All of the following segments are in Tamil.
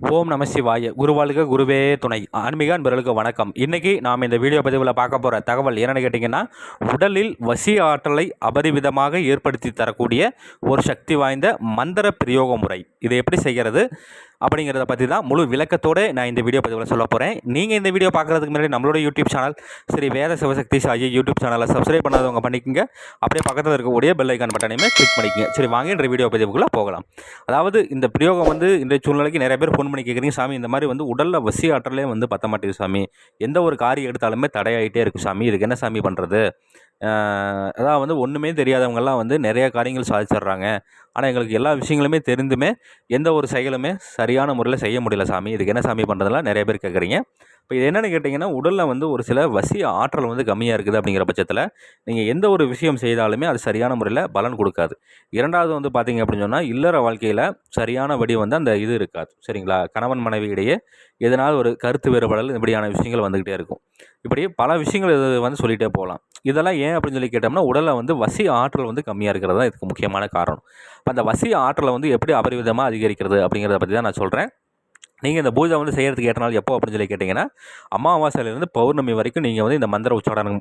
ஓம் நம சிவாய. குருவாளுக்கு குருவே துணை. ஆன்மீக அன்பர்களுக்கு வணக்கம். இன்றைக்கி நாம் இந்த வீடியோ பதிவில் பார்க்க போகிற தகவல் என்னென்னு கேட்டிங்கன்னா உடலில் வசி ஆற்றலை அபரிவிதமாக ஏற்படுத்தி தரக்கூடிய ஒரு சக்தி வாய்ந்த மந்திர பிரயோக முறை. இதை எப்படி செய்கிறது? அப்படிங்கிறத பற்றி தான் முழு விளக்கத்தோடு நான் இந்த வீடியோ பதிவில் சொல்ல போகிறேன் நீங்கள் இந்த வீடியோ பார்க்குறதுக்கு முன்னாடி நம்மளோட YouTube channel Shri Veda Sivasakthi Sai YouTube சேனலை சப்ஸ்கிரைப் பண்ணாதவங்க பண்ணிக்கோங்க. அப்படியே பக்கத்தில் இருக்கக்கூடிய பெல் ஐக்கான் பட்டனையுமே கிளிக் பண்ணிக்கங்க. சரி வாங்க வீடியோ பதிவுக்குள்ளே போகலாம். அதாவது இந்த பிரயோகம் வந்து இந்த சூழ்நிலைக்கு நிறைய பேர் ஃபோன் பண்ணி கேட்குறீங்க சாமி இந்த மாதிரி வந்து உடலில் வசி ஆற்றலே வந்து பத்த மாட்டேங்குது சாமி. எந்த ஒரு காரியம் எடுத்தாலுமே தடையாயிட்டே இருக்கு சாமி. இதுக்கு என்ன சாமி பண்ணுறது அதான் வந்து ஒன்றுமே தெரியாதவங்கெல்லாம் வந்து நிறைய காரியங்கள் சாதிச்சிடுறாங்க. ஆனால் எங்களுக்கு எல்லா விஷயங்களுமே தெரிந்துமே எந்த ஒரு செயலுமே சரியான முறையில் செய்ய முடியல சாமி. இதுக்கு என்ன சாமி பண்ணுறதுலாம் நிறைய பேர் கேட்குறீங்க. இப்போ இது என்னென்னு கேட்டிங்கன்னா உடலில் வந்து ஒரு சில வசி ஆற்றல் வந்து கம்மியாக இருக்குது அப்படிங்கிற பட்சத்தில் நீங்கள் எந்த ஒரு விஷயம் செய்தாலுமே அது சரியான முறையில் பலன் கொடுக்காது. இரண்டாவது வந்து பார்த்தீங்க அப்படின்னு சொன்னால் இல்லற வாழ்க்கையில் சரியான வடி வந்து அந்த இது இருக்காது. சரிங்களா? கணவன் மனைவி இடையே எதனால் ஒரு கருத்து வேறுபாடல் இப்படியான விஷயங்கள் வந்துக்கிட்டே இருக்கும். இப்படி பல விஷயங்கள் இது வந்து சொல்லிகிட்டே போகலாம். இதெல்லாம் ஏன் அப்படின்னு சொல்லி கேட்டோம்னா உடலில் வந்து வசி ஆற்றல் வந்து கம்மியாக இருக்கிறது தான் இதுக்கு முக்கியமான காரணம். அந்த வசி ஆற்றலை வந்து எப்படி அபரிவிதமாக அதிகரிக்கிறது அப்படிங்கிறத பற்றி தான் நான் சொல்கிறேன் நீங்கள் இந்த பூஜை வந்து செய்கிறதுக்கு ஏற்ற நாள் எப்போ அப்படின்னு சொல்லி கேட்டிங்கன்னா அமாவாசையிலேருந்து பௌர்ணமி வரைக்கும் நீங்கள் வந்து இந்த மந்திர உச்சாடனம்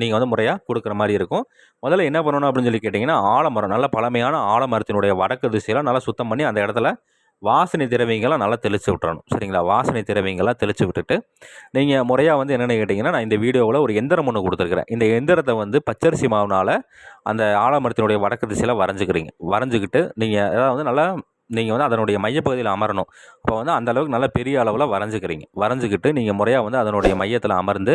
நீங்கள் வந்து முறையாக கொடுக்குற மாதிரி இருக்கும். முதல்ல என்ன பண்ணணும் அப்படின்னு சொல்லி கேட்டிங்கன்னா ஆலமரம் நல்ல பழமையான ஆலமரத்தினுடைய வடக்கு திசையெல்லாம் நல்லா சுத்தம் பண்ணி அந்த இடத்துல வாசனை திரவியங்களை நல்லா தெளித்து விட்டுறணும். சரிங்களா? வாசனை திரவியங்கள்லாம் தெளித்து விட்டுட்டு நீங்கள் முறையாக வந்து என்னென்னு கேட்டிங்கன்னா நான் இந்த வீடியோவில் ஒரு எந்திரம் ஒன்று கொடுத்துருக்குறேன். இந்த எந்திரத்தை வந்து பச்சரிசி மாவுனால் அந்த ஆலமரத்தினுடைய வடக்கு திசையில் வரைஞ்சிக்கிறீங்க. வரைஞ்சிக்கிட்டு நீங்கள் அதாவது வந்து நல்லா நீங்கள் வந்து அதனுடைய மையப்பகுதியில் அமரணும். அப்போ வந்து அந்த அளவுக்கு நல்ல பெரிய அளவில் வரைஞ்சிக்கிறீங்க. வரைஞ்சிக்கிட்டு நீங்கள் முறையாக வந்து அதனுடைய மையத்தில் அமர்ந்து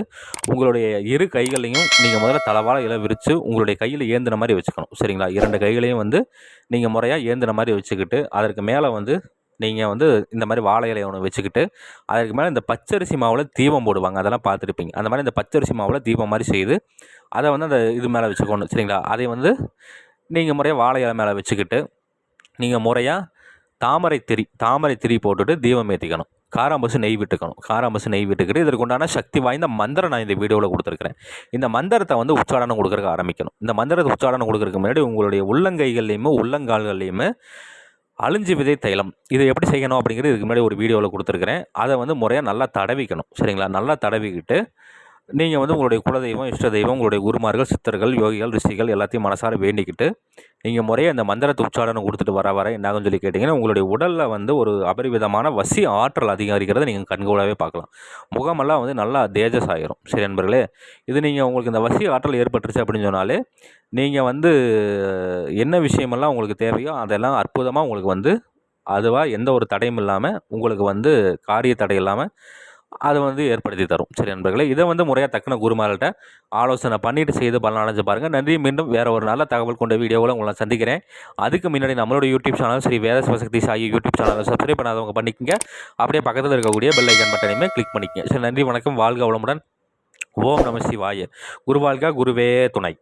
உங்களுடைய இரு கைகளையும் நீங்கள் முதல்ல தளவாழ இலை விரித்து உங்களுடைய கையில் ஏந்தின மாதிரி வச்சுக்கணும். சரிங்களா? இரண்டு கைகளையும் வந்து நீங்கள் முறையாக ஏந்தின மாதிரி வச்சுக்கிட்டு அதற்கு மேலே வந்து நீங்கள் வந்து இந்த மாதிரி வாழை இலையை ஒன்று வச்சுக்கிட்டு அதுக்கு மேலே இந்த பச்சரிசி மாவில் தீபம் போடுவாங்க. அதெல்லாம் பார்த்துருப்பீங்க. அந்த மாதிரி இந்த பச்சரிசி மாவில் தீபம் மாதிரி செய்து அதை வந்து அந்த இது மேலே வச்சுக்கணும் சரிங்களா? அதை வந்து நீங்கள் முறையாக வாழை இலை மேலே வச்சுக்கிட்டு நீங்கள் முறையாக தாமரை திரி தாமரை திரி போட்டுட்டு தீபம் ஏற்றிக்கணும் காராம்பசு நெய் விட்டுக்கணும். காராம்பசு நெய் விட்டுக்கிட்டு இதற்கு உண்டான சக்தி வாய்ந்த மந்திரம் நான் இந்த வீடியோவில் கொடுத்துருக்கிறேன். இந்த மந்திரத்தை வந்து உச்சாடனம் கொடுக்குறக்க ஆரம்பிக்கணும். இந்த மந்திரத்தை உச்சாடனம் கொடுக்குறதுக்கு முன்னாடி உங்களுடைய உள்ளங்கைகள்லையுமே உள்ளங்கால்கள்லையுமே அழிஞ்சு விதை தைலம். இதை எப்படி செய்யணும் அப்படிங்கிறது இதுக்கு முன்னாடி ஒரு வீடியோவில் கொடுத்துருக்குறேன். அதை வந்து முறையாக நல்லா தடவிக்கணும். சரிங்களா? நல்லா தடவிக்கிட்டு நீங்கள் வந்து உங்களுடைய குலதெய்வம் இஷ்ட தெய்வம் உங்களுடைய குருமார்கள் சித்தர்கள் யோகிகள் ரிஷிகள் எல்லாத்தையும் மனசார வேண்டிக்கிட்டு நீங்கள் முறையே அந்த மந்திரத்தை உச்சாரணம் கொடுத்துட்டு வர வர என்னாகும் சொல்லி கேட்டிங்கன்னா உங்களுடைய உடலில் வந்து ஒரு அபரிவிதமான வசி ஆற்றல் அதிகரிக்கிறத நீங்கள் கண்கூடாகவே பார்க்கலாம். முகமெல்லாம் வந்து நல்லா தேஜஸ் ஆகிரும் சரி நண்பர்களே இது நீங்கள் உங்களுக்கு இந்த வசி ஆற்றல் ஏற்பட்டுருச்சு அப்படின்னு சொன்னாலே நீங்கள் வந்து என்ன விஷயமெல்லாம் உங்களுக்கு தேவையோ அதெல்லாம் அற்புதமாக உங்களுக்கு வந்து அதுவாக எந்த ஒரு தடையும் இல்லாமல் உங்களுக்கு வந்து காரிய தடை இல்லாமல் அதை வந்து ஏற்படுத்தி தரும். சரி நண்பர்களே இதை வந்து முறையாக தக்கன குருமார்கள்ட்ட ஆலோசனை பண்ணிட்டு செய்து பலனடைஞ்சு பாருங்கள் நன்றி மீண்டும் வேறு ஒரு நல்ல தகவல் கொண்ட வீடியோவில் உங்களை சந்திக்கிறேன். அதுக்கு முன்னாடி நம்மளோட யூடியூப் சேனலும் சரி வேத சிவசக்தி சாயி யூடியூப் சேனலும் சப்ஸ்கிரைப் பண்ணாதவங்க பண்ணிக்கங்க. அப்படியே பக்கத்தில் இருக்கக்கூடிய பெல் ஐக்கன் பட்டனையுமே கிளிக் பண்ணிக்கங்க. சரி நன்றி வணக்கம். வாழ்க வளமுடன். ஓம் நம சிவாய. குருவாழ்கா குருவே துணை.